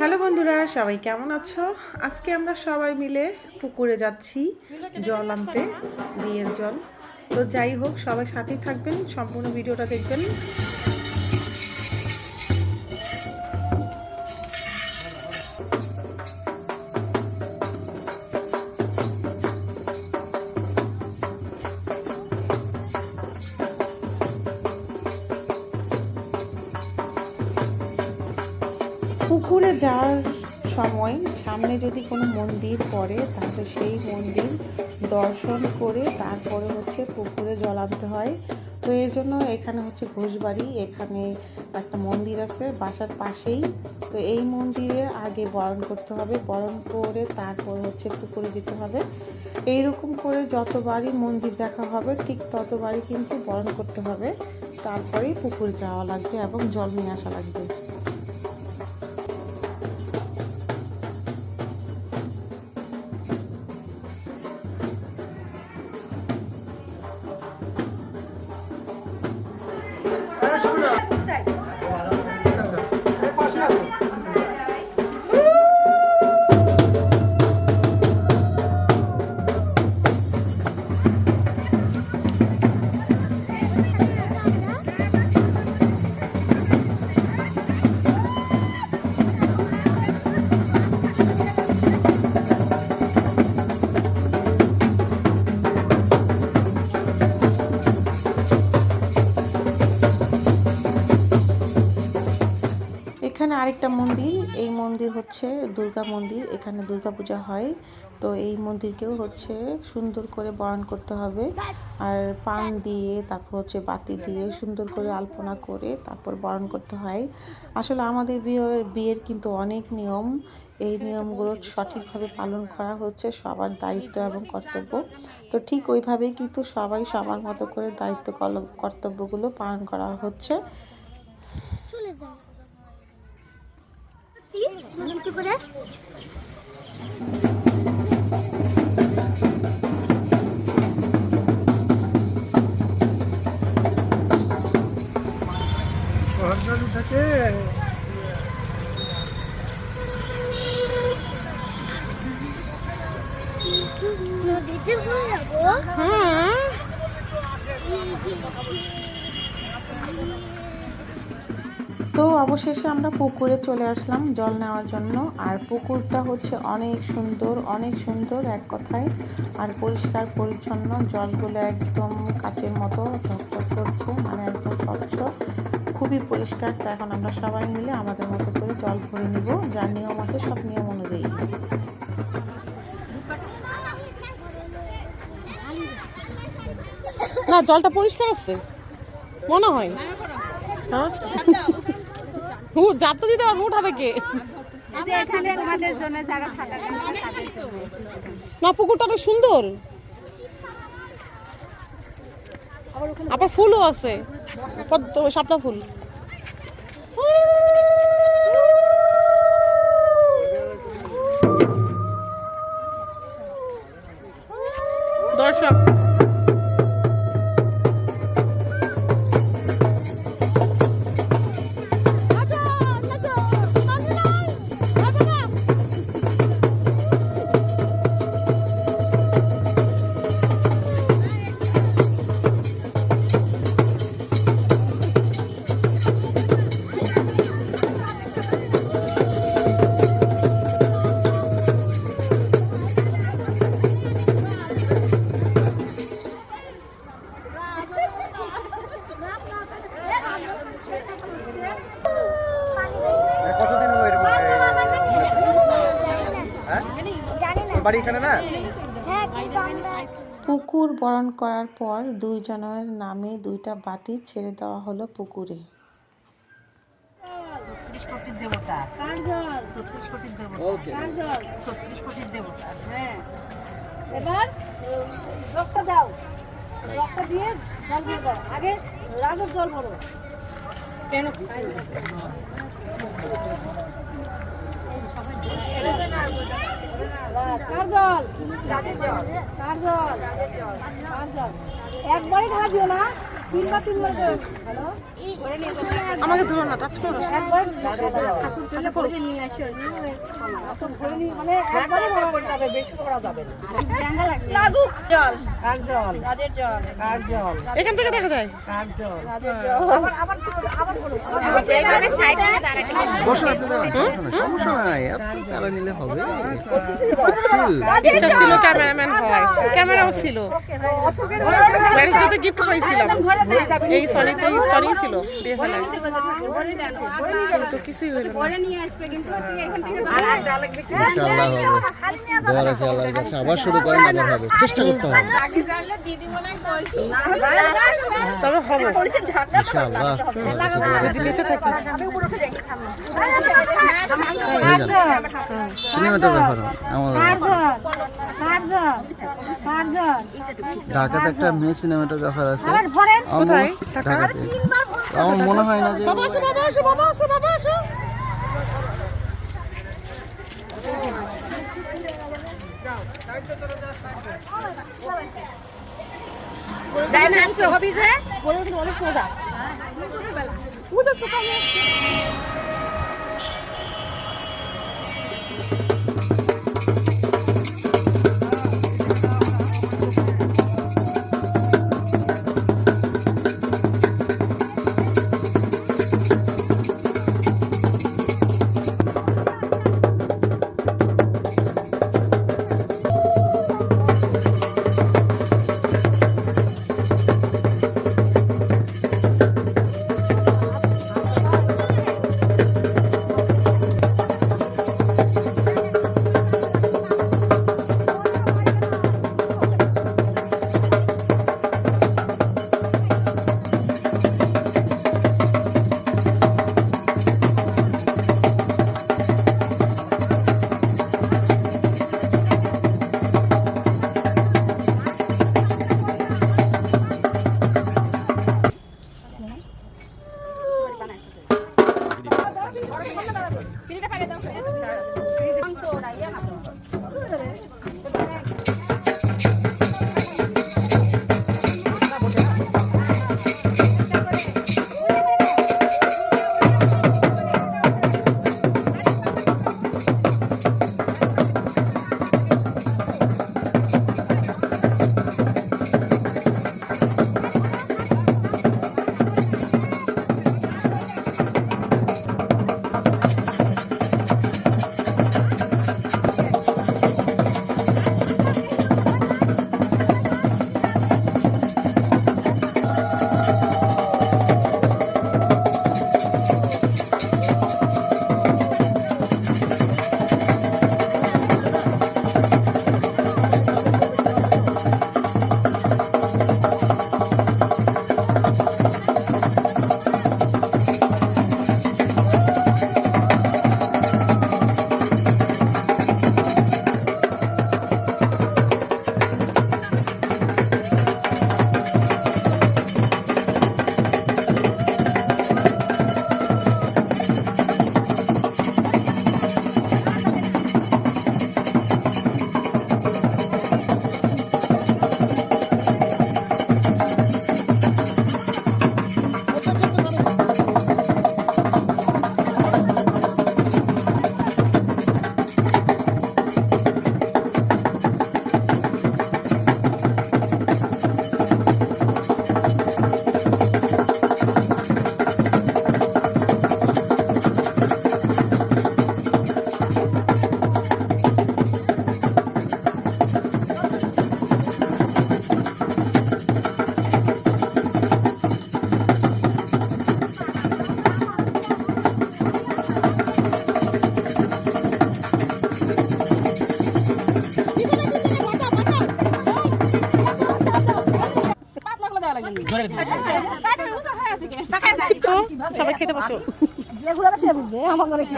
Hello বন্ধুরা, সবাই কেমন আছো? আজকে আমরা সবাই মিলে পুকুরে যাচ্ছি, জল আনতে, বিয়ের জল। তো যাই হোক, সবাই সাথেই থাকবেন, সম্পূর্ণ ভিডিওটা দেখবেন। যাওয়ার সময় সামনে যদি কোনো মন্দির পড়ে, তাহলে সেই মন্দির দর্শন করে তারপরে হচ্ছে পুকুরে জল আনতে হয়। তো এর জন্য এখানে হচ্ছে ঘোষবাড়ি, এখানে একটা মন্দির আছে বাসার পাশেই। তো এই মন্দিরে আগে বরণ করতে হবে, বরণ করে তারপর হচ্ছে পুকুরে যেতে হবে। এইরকম করে যতবারই মন্দির দেখা হবে, ঠিক ততবারই কিন্তু বরণ করতে হবে। তারপরেই পুকুর যাওয়া লাগবে এবং জল নিয়ে আসা লাগবে। মন্দির হচ্ছে দুর্গা মন্দির, এখানে দুর্গা পূজা হয়। তো এই মন্দিরকেও হচ্ছে সুন্দর করে বরণ করতে হবে। আর পান দিয়ে, তারপর হচ্ছে বাতি দিয়ে সুন্দর করে আলপনা করে তারপর বরণ করতে হয়। আসলে আমাদের বিয়ের বিয়ের কিন্তু অনেক নিয়ম। এই নিয়মগুলো সঠিকভাবে পালন করা হচ্ছে সবার দায়িত্ব এবং কর্তব্য। তো ঠিক ওইভাবেই কিন্তু সবাই সবার মতো করে দায়িত্ব কর্তব্যগুলো পালন করা হচ্ছে। চলে কি করে সরকারি নদীতে যাব। তো অবশেষে আমরা পুকুরে চলে আসলাম জল নেওয়ার জন্য। আর পুকুরটা হচ্ছে অনেক সুন্দর অনেক সুন্দর এক কথায়। আর পরিষ্কার, পরিচ্ছন্ন, জলগুলো একদম কাচের মতো ঝকঝক করছে মানে একদম স্বচ্ছ। খুবই পরিষ্কার, তো এখন আমরা সবাই মিলে আমাদের মতো করে জল ভরে নিব, যার নিয়ম আছে, সব নিয়ম অনুযায়ী। না, জলটা পরিষ্কার আছে। মনে হয়। হ্যাঁ? হুট যাত্রা দিতে পারব উঠাবে কে? না পুকুরটা অনেক সুন্দর। আবার ফুলও আছে। পদ্ম শাপলা ফুল। দর্শক বাড়ি এখানে না? পুকুর বরণ করার পর দুইজনের নামে দুইটা বাতি ছেড়ে দেওয়া হলো পুকুরে। দেবতা। হ্যাঁ। এবার রক্ত দাও। রক্ত দিয়ে জল দাও। আগে রাজের জল ভরো। কেন কার জল কার জল কার জল একবারে ঢাকা দিও না। আমাকে ধরো না টাচ করো। এখন থেকে দেখা যায়। বসুন সমস্যা নাই, তারা নিলে হবে। ইচ্ছা ছিল ক্যামেরাম্যান হওয়ার ক্যামেরাও ছিল। গিফট পাইছিলাম। এই সনিতে সনি ছিল ডিএসএলআর কিন্তু কিছুই হইল ইনশাআল্লাহ হবে দোয়া রাখি আল্লাহর কাছে আবার শুরু করেন আবার হবে চেষ্টা করতে হবে তবে হব। ইনশাআল্লাহ যদি বেঁচে থাকি। হয়ে। যাবে সিনেমাটোগ্রাফার আমাদের ঢাকাতে একটা মেয়ে সিনেমাটোগ্রাফার আছে। মনে- ঢাকাতে। আমার মনে হয় না যে সবাই খেতে বসো। যেগুলো সে বুঝবে আমার ঘরে কি?